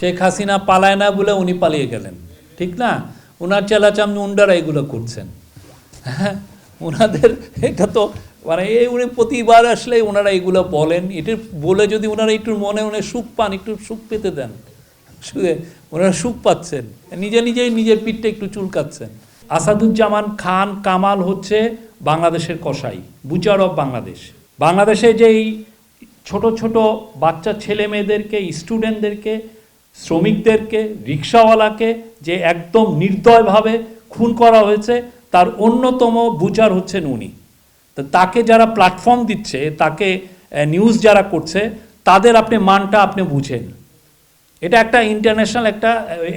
শেখ হাসিনা পালায় না বলে উনি পালিয়ে গেলেন। ঠিক না? ওনার চেলাচাম উন্ডারা এগুলো করছেন। হ্যাঁ? ওনাদের এটা তো মানে এই উনি প্রতিবার আসলে ওনারা এগুলো বলেন। এটা বলে যদি ওনারা একটু মনে মনে সুখ পান, একটু সুখ পেতে দেন। শুয়ে ওনারা সুখ পাচ্ছেন। নিজে নিজেই নিজের পিঠটা একটু চুলকাচ্ছেন। আসাদুজ্জামান খান কামাল হচ্ছে বাংলাদেশের কসাই বুচার অফ বাংলাদেশ। বাংলাদেশে যেই ছোট ছোট বাচ্চা ছেলে মেয়েদেরকে স্টুডেন্টদেরকে শ্রমিকদেরকে, রিক্সাওয়ালাকে যে একদম নির্দয়ভাবে খুন করা হয়েছে, তার অন্যতম বুচার হচ্ছেন উনি। তো তাকে যারা প্ল্যাটফর্ম দিচ্ছে, তাকে নিউজ যারা করছে, তাদের আপনি মানটা আপনি বুঝেন। এটা একটা ইন্টারন্যাশনাল একটা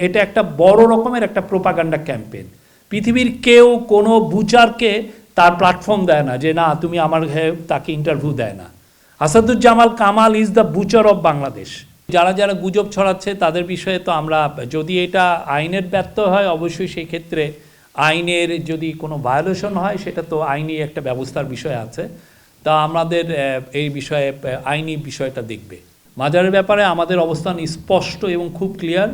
এটা একটা বড় রকমের একটা প্রোপাগান্ডা ক্যাম্পেন পৃথিবীর কেউ কোনো বুচারকে তার প্ল্যাটফর্ম দেয় না যে, না, তুমি আমার তাকে ইন্টারভিউ দেয় না। Asaduzzaman Kamal is the butcher of Bangladesh যারা যারা গুজব ছড়াচ্ছে, তাদের বিষয়ে তো আমরা, যদি এটা আইনের ব্যর্থ হয়, অবশ্যই সেই ক্ষেত্রে আইনের যদি কোনো ভায়োলেশন হয়, সেটা তো আইনি একটা ব্যবস্থার বিষয় আছে। তা আমাদের এই বিষয়ে আইনি বিষয়টা দেখবে। মাজারের ব্যাপারে আমাদের অবস্থান স্পষ্ট এবং খুব ক্লিয়ার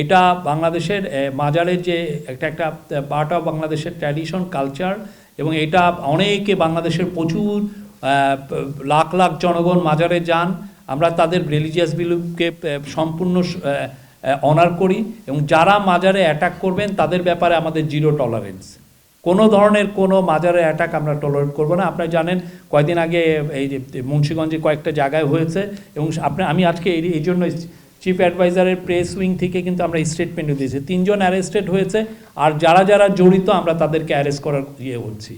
এটা বাংলাদেশের মাজারের যে একটা একটা পার্ট অফ বাংলাদেশের ট্র্যাডিশন কালচার এবং এটা অনেকে বাংলাদেশের প্রচুর লাখ লাখ জনগণ মাজারে যান। আমরা তাদের রিলিজিয়াস বিলিভকে সম্পূর্ণ অনার করি এবং যারা মাজারে অ্যাটাক করবেন, তাদের ব্যাপারে আমাদের জিরো টলারেন্স কোনো ধরনের কোনো মাজারে অ্যাটাক আমরা টলারেট করব না। আপনারা জানেন, কয়েকদিন আগে এই যে মুন্সিগঞ্জে কয়েকটা জায়গায় হয়েছে এবং আপনি, আমি আজকে এই এই জন্য চিফ অ্যাডভাইজারের প্রেস উইং থেকে কিন্তু আমরা স্টেটমেন্টও দিয়েছি। তিনজন অ্যারেস্টেড হয়েছে আর যারা যারা জড়িত আমরা তাদেরকে অ্যারেস্ট করার ইয়ে হচ্ছি